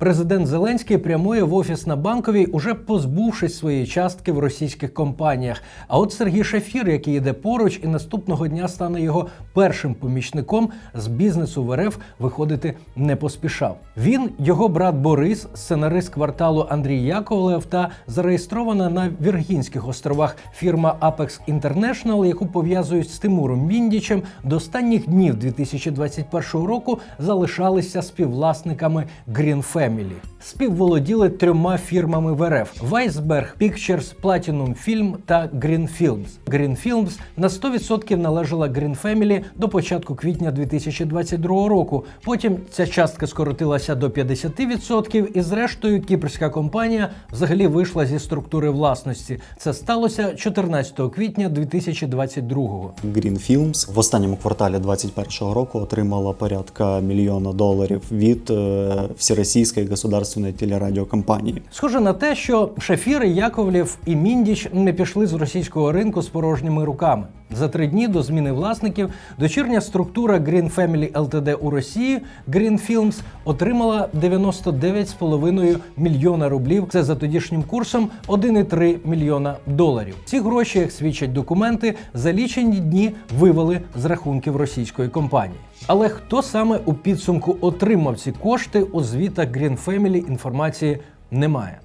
Президент Зеленський прямує в офіс на банковій, уже позбувшись своєї частки в російських компаніях. А от Сергій Шафір, який йде поруч, і наступного дня стане його першим помічником з бізнесу в РФ виходити не поспішав. Він, його брат Борис, сценарист кварталу Андрій Яковлев та зареєстрована на Віргінських островах фірма Apex International, яку пов'язують з Тимуром Міндічем, до останніх днів 2021 року залишалися співвласниками Green Family. Співволоділи трьома фірмами в РФ: Weisberg Pictures, Platinum Film та Green Films. Green Films на 100% належала Green Family до початку квітня 2022 року. Потім ця частка скоротилася до 50%, і зрештою кіпрська компанія взагалі вийшла зі структури власності. Це сталося 14 квітня 2022-го. Green Films в останньому кварталі 2021 року отримала порядка мільйона доларів від е, Всеросійської государственної телерадіокомпанії. Схоже на те, що Шафір, Яковлєв і Міндіч не пішли з російського ринку з порожніми руками. За три дні до зміни власників дочірня структура Green Family Ltd у Росії Green Films отримала 99,5 мільйона рублів. Це за тодішнім курсом 1,3 мільйона доларів. Ці гроші, як свідчать документи, за лічені дні вивели з рахунків російської компанії. Але хто саме у підсумку отримав ці кошти у звітах Green Family інформації немає.